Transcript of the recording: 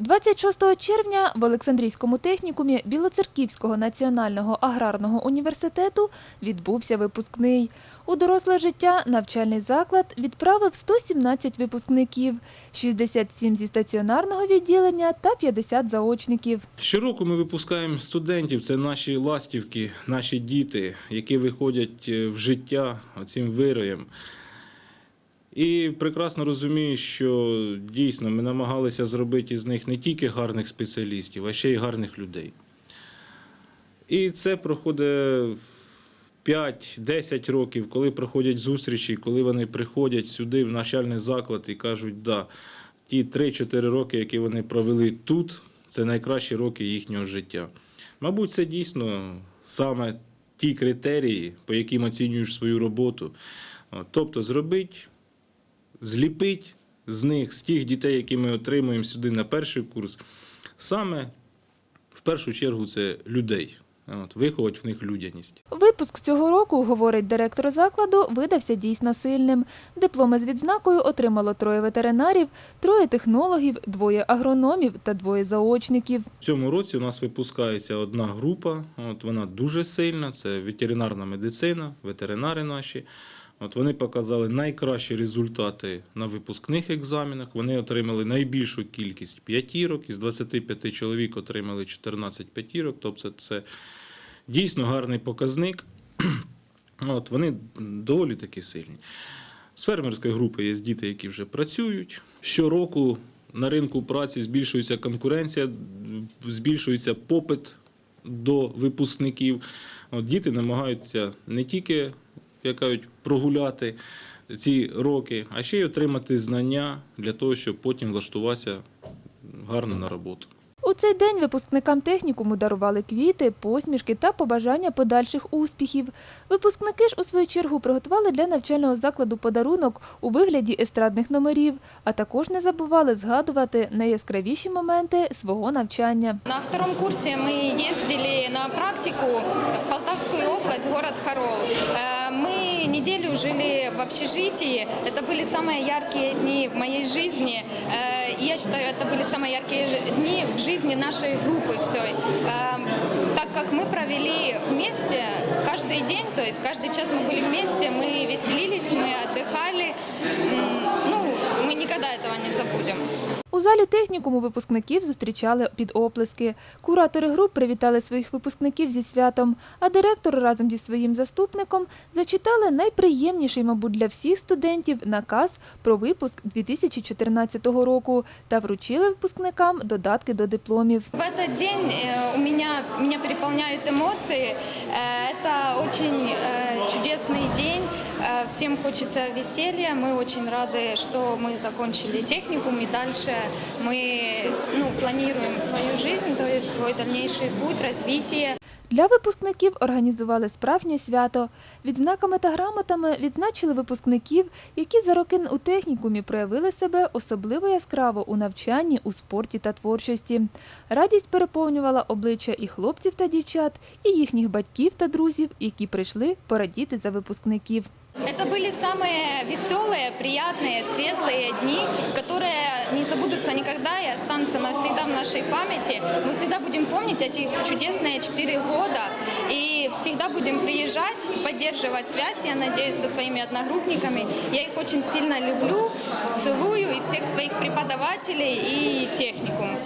26 червня в Олександрійському технікумі Білоцерківського національного аграрного університету відбувся випускний. У доросле життя навчальний заклад відправив 117 випускників, 67 зі стаціонарного відділення та 50 заочників. Щороку ми випускаємо студентів, це наші ластівки, наші діти, які виходять е, в життя цим вироєм. І прекрасно розумію, що дійсно ми намагалися зробити із них не тільки гарних спеціалістів, а ще й гарних людей. І це проходить 5-10 років, коли проходять зустрічі, коли вони приходять сюди, в навчальний заклад, і кажуть, да, ті 3-4 роки, які вони провели тут, це найкращі роки їхнього життя. Мабуть, це дійсно саме ті критерії, по яким оцінюєш свою роботу. Тобто зробить, зліпить з них, з тих дітей, які ми отримуємо сюди на перший курс, саме в першу чергу це людей. От, виховати в них людяність. Випуск цього року, говорить директор закладу, видався дійсно сильним. Дипломи з відзнакою отримало троє ветеринарів, троє технологів, двоє агрономів та двоє заочників. В цьому році у нас випускається одна група, от вона дуже сильна, це ветеринарна медицина, ветеринари наші. От вони показали найкращі результати на випускних екзаменах. Вони отримали найбільшу кількість п'ятірок. Із 25 чоловік отримали 14 п'ятірок. Тобто це дійсно гарний показник. От, вони доволі таки сильні. З фермерської групи є діти, які вже працюють. Щороку на ринку праці збільшується конкуренція, збільшується попит до випускників. От, діти намагаються не тільки як кажуть, прогуляти ці роки, а ще й отримати знання для того, щоб потім влаштуватися гарно на роботу. У цей день випускникам технікуму дарували квіти, посмішки та побажання подальших успіхів. Випускники ж у свою чергу приготували для навчального закладу подарунок у вигляді естрадних номерів, а також не забували згадувати найяскравіші моменти свого навчання. На втором курсе мы ездили на практику в Полтавскую область, город Харол. Э, Мы неделю жили в общежитии. Это были самые яркие дни в моей жизни. Э, И я считаю, это были самые яркие жи- дни в жизни нашей группы всей. Э, Так как мы провели вместе каждый день, то есть каждый час мы были вместе, залі технікуму випускників зустрічали під оплески. Куратори груп привітали своїх випускників зі святом, а директор разом зі своїм заступником зачитали найприємніший, мабуть, для всіх студентів наказ про випуск 2014 року та вручили випускникам додатки до дипломів. В этот день э, у меня, меня переполняют эмоции. Э, Это очень э, чудесный день. Э, Всем хочется веселья. Мы очень рады, что мы закончили техникум и дальше мы ну, планируем свою жизнь, то есть свой дальнейший путь, развитие. Для випускників організували справжнє свято. Відзнаками та грамотами відзначили випускників, які за роки у технікумі проявили себе особливо яскраво у навчанні, у спорті та творчості. Радість переповнювала обличчя і хлопців та дівчат, і їхніх батьків та друзів, які прийшли порадіти за випускників. Это были самые веселые, приятные, светлые дни, которые не забудутся никогда и останутся навсегда в нашей памяти. Мы всегда будем помнить эти чудесные четыре года и всегда будем приезжать и поддерживать связь, я надеюсь, со своими одногруппниками. Я их очень сильно люблю, целую и всех своих преподавателей и техникум.